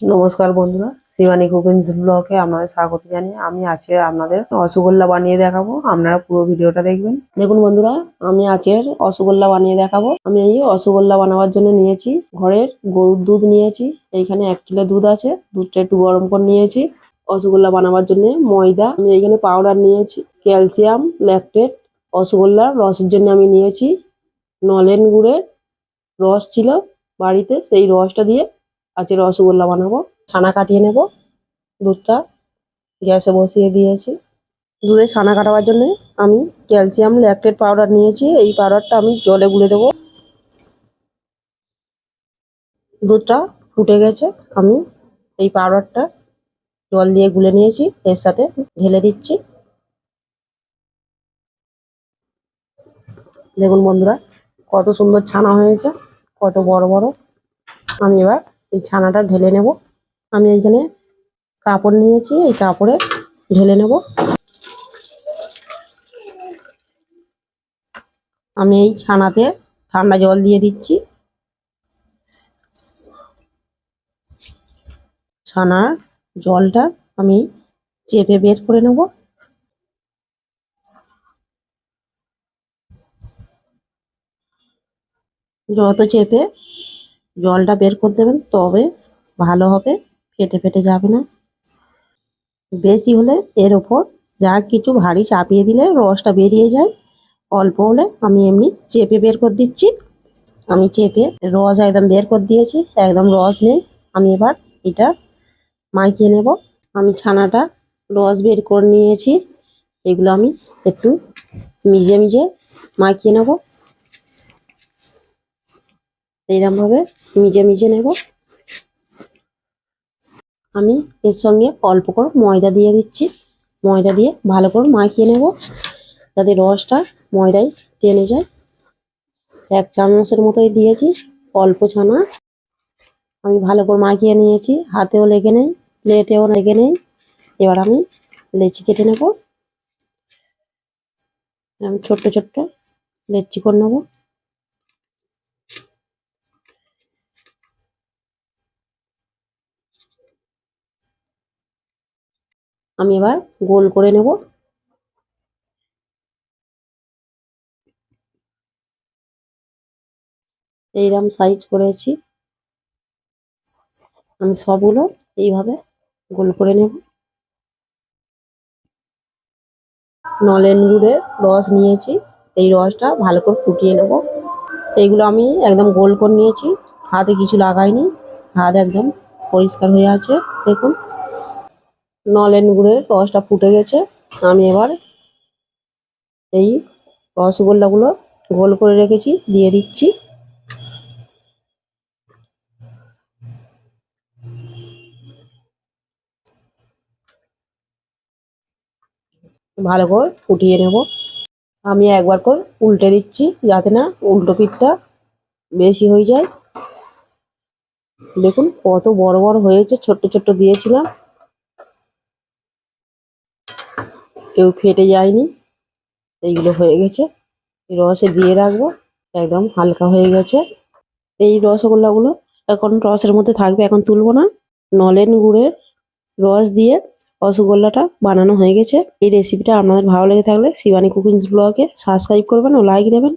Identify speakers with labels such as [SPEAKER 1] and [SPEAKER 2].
[SPEAKER 1] নমস্কার বন্ধুরা, শিবানী কুকিংস ব্লগে আপনাদের স্বাগত জানিয়ে আমি আজকে আপনাদের রসগোল্লা বানিয়ে দেখাবো। আপনারা পুরো ভিডিওটা দেখবেন। দেখুন বন্ধুরা, আমি আজকের রসগোল্লা বানিয়ে দেখাবো। আমি এই রসগোল্লা বানাবার জন্য নিয়েছি, ঘরের গরুর দুধ নিয়েছি, এইখানে এক কিলো দুধ আছে, দুধটা একটু গরম করে নিয়েছি। রসগোল্লা বানাবার জন্য ময়দা, আমি এইখানে পাউডার নিয়েছি, ক্যালসিয়াম, ল্যাকটেট রসগোল্লার রসের জন্য আমি নিয়েছি, নলেন গুড়ের রস ছিল বাড়িতে, সেই রসটা দিয়ে আজকে রসগোল্লা বানাবো, ছানা কাটিয়ে নেব, দুধটা গ্যাসে বসিয়ে দিয়েছি। দুধে ছানা কাটাবার জন্য আমি ক্যালসিয়াম ল্যাকটেড পাউডার নিয়েছি, এই পাউডারটা আমি জলে গুলে দেবো। দুধটা ফুটে গেছে, আমি এই পাউডারটা জল দিয়ে গুলে নিয়েছি, এর সাথে ঢেলে দিচ্ছি। দেখুন বন্ধুরা, কত সুন্দর ছানা হয়েছে, কত বড় বড়। আমি এবার এই ছানাটা ঢেলে নেব। আমি এইখানে কাপড় নিয়েছি, এই কাপড়ে ঢেলে নেব। আমি এই ছানাতে ঠান্ডা জল দিয়ে দিচ্ছি। ছানার জলটা আমি চেপে বের করে নেব। যত চেপে জলটা বের করে দেবেন, তবে ভালো হবে, ফেটে ফেটে যাবে না। বেশি হলে এর ওপর যা কিছু ভারী চাপিয়ে দিলে রসটা বেরিয়ে যায়। অল্প হলে আমি এমনি চেপে বের করে দিচ্ছি। আমি চেপে রস একদম বের করে দিয়েছি, একদম রস নেই। আমি এবার এটা মাখিয়ে নেব। আমি ছানাটা রস বের করে নিয়েছি। এগুলো আমি একটু মিজে মিজে মাখিয়ে নেব। এইরকম ভাবে মিজে মিজে নেব। আমি এর সঙ্গে অল্প করে ময়দা দিয়ে দিচ্ছি। ময়দা দিয়ে ভালো করে মাখিয়ে নেব যাতে রসটা ময়দায় টেনে যায়। এক চামচের মতোই দিয়েছি, অল্প ছানা। আমি ভালো করে মাখিয়ে নিয়েছি, হাতেও লেগে নেই, প্লেটেও লেগে নেই। এবার আমি লেচি কেটে নেব। আমি ছোট্ট ছোট্ট লেচি করে নেব। আমি এবার গোল করে নেব। এইরকম সাইজ করেছি। আমি সবগুলো এইভাবে গোল করে নেব। নলেন গুড়ের রস নিয়েছি। এই রসটা ভালো করে ফুটিয়ে নেব। এইগুলো আমি একদম গোল করে নিয়েছি। হাতে কিছু লাগাইনি। হাত একদম পরিষ্কার হয়ে আছে। দেখুন। নলেন গুড়ের রসটা ফুটে গেছে। আমি এবার এই রসগোল্লাগুলো গোল করে রেখেছি, দিয়ে দিচ্ছি। ভালো করে ফুটিয়ে নেব। আমি একবার করে উল্টে দিচ্ছি যাতে না উল্টো পিঠটা বেশি হয়ে যায়। দেখুন কত বড় বড় হয়েছে, ছোট্ট ছোট্ট দিয়েছিলাম। কেউ ফেটে যায়নি। এইগুলো হয়ে গেছে। রসে দিয়ে রাখব। একদম হালকা হয়ে গেছে। এই রসগোল্লাগুলো এখন রসের মধ্যে থাকবে। এখন তুলবো না। নলেন গুড়ের রস দিয়ে রসগোল্লাটা বানানো হয়ে গেছে। এই রেসিপিটা আপনাদের ভালো লেগে থাকলে শিবানী কুকিংস ব্লগে সাবস্ক্রাইব করবেন ও লাইক দেবেন।